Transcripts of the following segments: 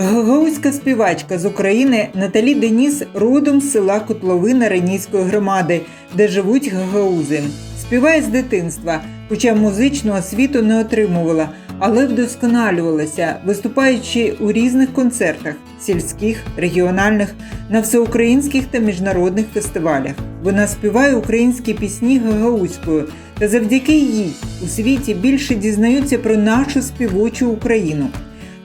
Гагаузька співачка з України Наталі Деніс родом з села Котловина Ренійської громади, де живуть гагаузи. Співає з дитинства, хоча музичну освіту не отримувала, але вдосконалювалася, виступаючи у різних концертах сільських, регіональних, на всеукраїнських та міжнародних фестивалях. Вона співає українські пісні гагаузькою, та завдяки їй у світі більше дізнаються про нашу співочу Україну.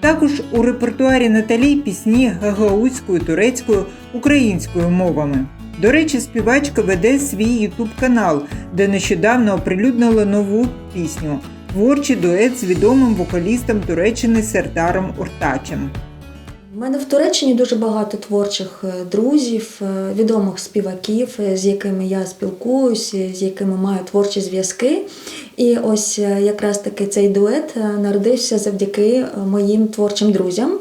Також у репертуарі Наталі пісні гагаузькою, турецькою, українською мовами. До речі, співачка веде свій ютуб канал, де нещодавно оприлюднила нову пісню творчий дует з відомим вокалістом Туреччини Сердаром Уртачем. У мене в Туреччині дуже багато творчих е, друзів, е, відомих співаків, е, з якими я спілкуюся, з якими маю творчі зв'язки. І ось якраз таки цей дует народився завдяки моїм творчим друзям.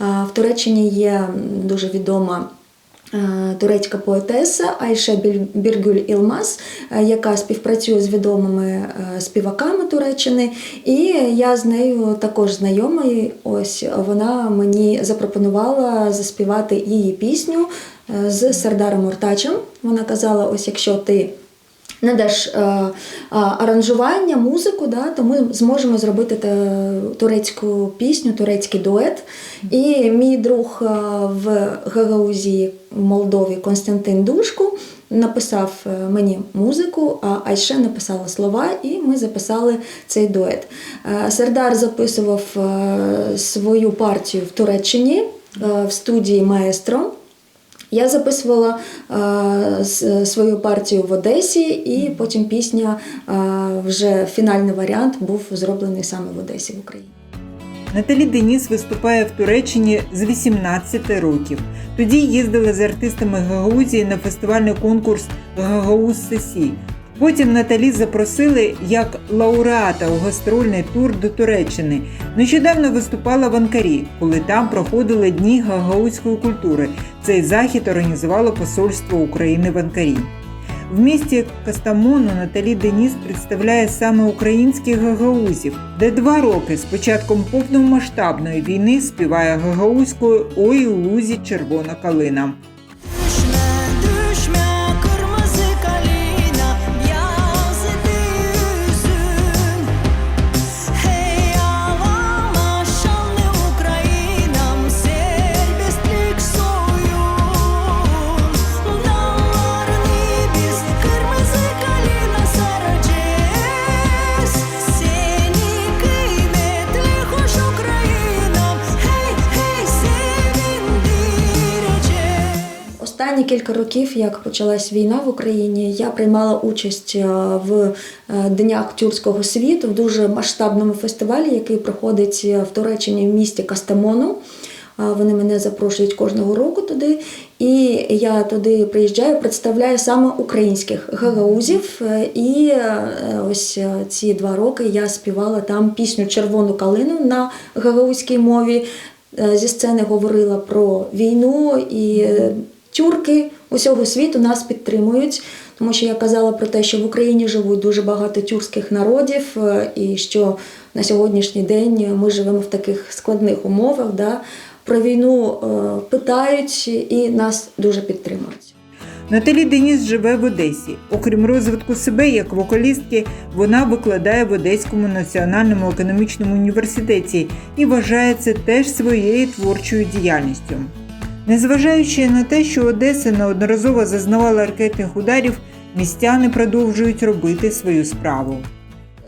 В Туреччині є дуже відома. Е, Турецька поетеса Айше Біргюль Ілмаз, е, яка співпрацює з відомими е, співаками Туреччини, і я з нею також знайомий. Ось вона мені запропонувала заспівати її пісню з Сардаром Уртачем. Вона казала: ось якщо ти надаш е, е, аранжування, музику, да, то ми зможемо зробити турецьку пісню, турецький дует. І мій друг е, в Гагаузі в Молдові Константин Душку написав е, мені музику, а Айше написала слова, і ми записали цей дует. Сердар записував свою партію в Туреччині в студії Маестро. Я записувала е, свою партію в Одесі, і потім пісня, е, вже фінальний варіант був зроблений саме в Одесі в Україні. Наталі Деніс виступає в Туреччині з 18 років. Тоді їздила з артистами Гагаузії на фестивальний конкурс Гагауз Сесі. Потім Наталі запросили як лауреата у гастрольний тур до Туреччини. Нещодавно виступала в Анкарі, коли там проходили дні гагаузької культури. Цей захід організувало Посольство України в Анкарі. В місті Кастамону Наталі Деніс представляє саме українських гагаузів, де два роки з початком повномасштабної війни співає гагаузькою Ой у лузі червона калина. Кілька років, як почалась війна в Україні, я приймала участь е, в е, Днях тюркського світу в дуже масштабному фестивалі, який проходить е, в Туреччині в місті Кастамону. Вони мене запрошують кожного року туди, і я туди приїжджаю, представляю саме українських гагаузів. І ось ці два роки я співала там пісню Червону калину на гагаузькій мові. Зі сцени говорила про війну і тюрки усього світу нас підтримують, тому що я казала про те, що в Україні живуть дуже багато тюркських народів, е, і що на сьогоднішній день ми живемо в таких складних умовах. Да? Про війну е, питають і нас дуже підтримують. Наталі Деніс живе в Одесі. Окрім розвитку себе як вокалістки, вона викладає в Одеському національному економічному університеті і вважає це теж своєю творчою діяльністю. Незважаючи на те, що Одеса неодноразово зазнавала ракетних ударів, містяни продовжують робити свою справу.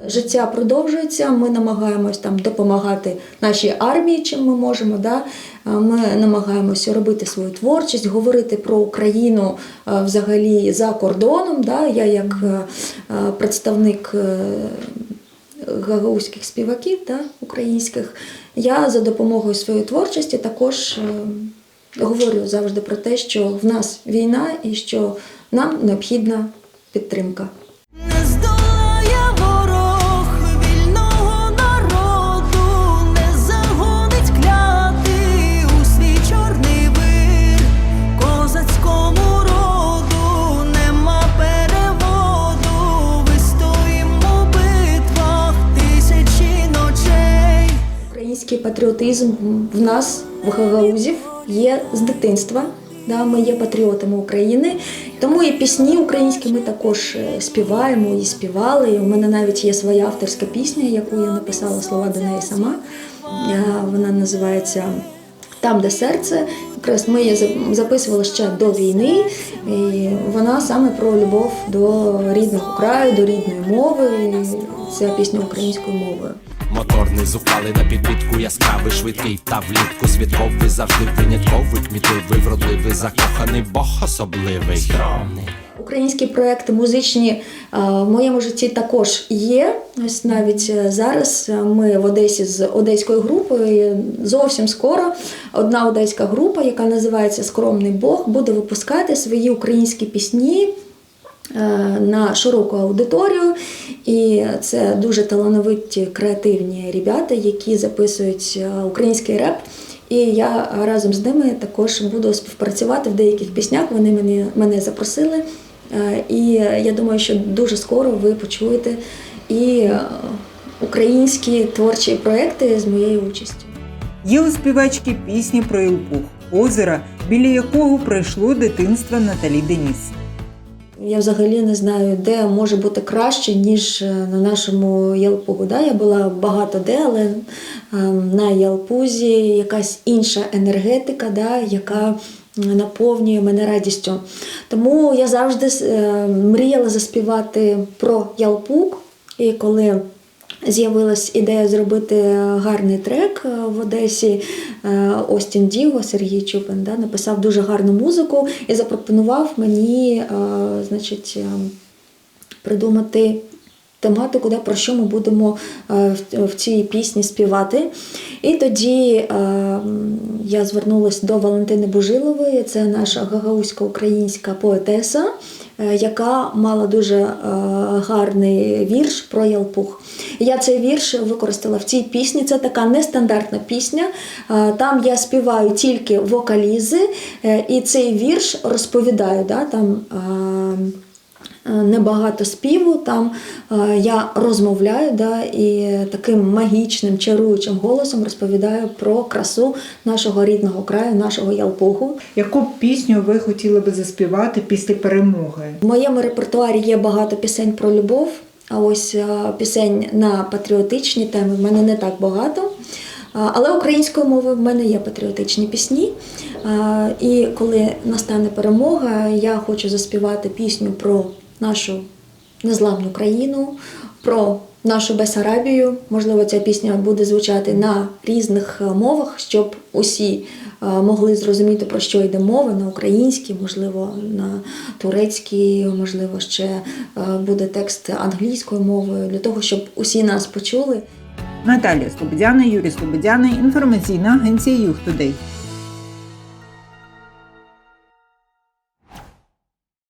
Життя продовжується. Ми намагаємось там допомагати нашій армії, чим ми можемо. Да? Ми намагаємося робити свою творчість, говорити про Україну взагалі за кордоном. Да? Я як представник е, гагаузьких співаків да, українських, я за допомогою своєї творчості також е, говорю завжди про те, що в нас війна і що нам необхідна підтримка. Український патріотизм в нас, в гагаузів, є з дитинства. Да, ми є патріотами України, тому і пісні українські ми також е, співаємо і співали. У мене навіть є своя авторська пісня, яку я написала слова до неї сама. Е, Вона називається Там, де серце. Якраз ми її записували ще до війни. І вона саме про любов до рідного краю, до рідної мови. Ця пісня українською мовою. Моторний зухвалий на підбітку яскравий, швидкий та влітку святковий, завжди винятковий, кмітливий, вродливий, закоханий, бог особливий. Скромний. Українські проекти музичні е, в моєму житті також є. Ось навіть е, зараз е, ми в Одесі з одеською групою. Зовсім скоро одна одеська група, яка називається Скромний Бог, буде випускати свої українські пісні. Е, На широку аудиторію, і це дуже талановиті креативні ребята, які записують е, український реп. І я разом з ними також буду співпрацювати в деяких піснях. Вони мене, мене запросили. Е, І я думаю, що дуже скоро ви почуєте і українські творчі проекти з моєю участю. Є у співачки пісні про Ілпух, озера, біля якого пройшло дитинство Наталі Деніс. Я взагалі не знаю, де може бути краще, ніж е, на нашому Ялпугу. Да? Я була багато де, але е, на Ялпузі якась інша енергетика, да? яка наповнює мене радістю. Тому я завжди е, мріяла заспівати про Ялпуг. І коли З'явилась ідея зробити гарний трек е, в Одесі. Е, Остін Діго, Сергій Чупин, да, написав дуже гарну музику і запропонував мені е, значить, е, придумати тематику, да, про що ми будемо е, в, цій пісні співати. І тоді е, я звернулася до Валентини Бужилової, це наша гагаузька українська поетеса, е, яка мала дуже е, гарний вірш про Ялпух. Я цей вірш використала в цій пісні. Це така нестандартна пісня. Е, Там я співаю тільки вокалізи, е, і цей вірш розповідаю. Да, там, е, Е, небагато співу. Там е, я розмовляю да, і таким магічним, чаруючим голосом розповідаю про красу нашого рідного краю, нашого Ялпугу. Яку пісню ви хотіли би заспівати після перемоги? В моєму репертуарі є багато пісень про любов, а ось е, пісень на патріотичні теми в мене не так багато. Але українською мовою в мене є патріотичні пісні. І коли настане перемога, я хочу заспівати пісню про нашу незламну країну, про нашу Бесарабію. Можливо, ця пісня буде звучати на різних е, мовах, щоб усі е, могли зрозуміти, про що йде мова на українській, можливо, на турецькій, можливо, ще е, буде текст англійською мовою, для того, щоб усі нас почули. Наталія Слободяна, Юрій Слободяна, інформаційна агенція Юхтудей.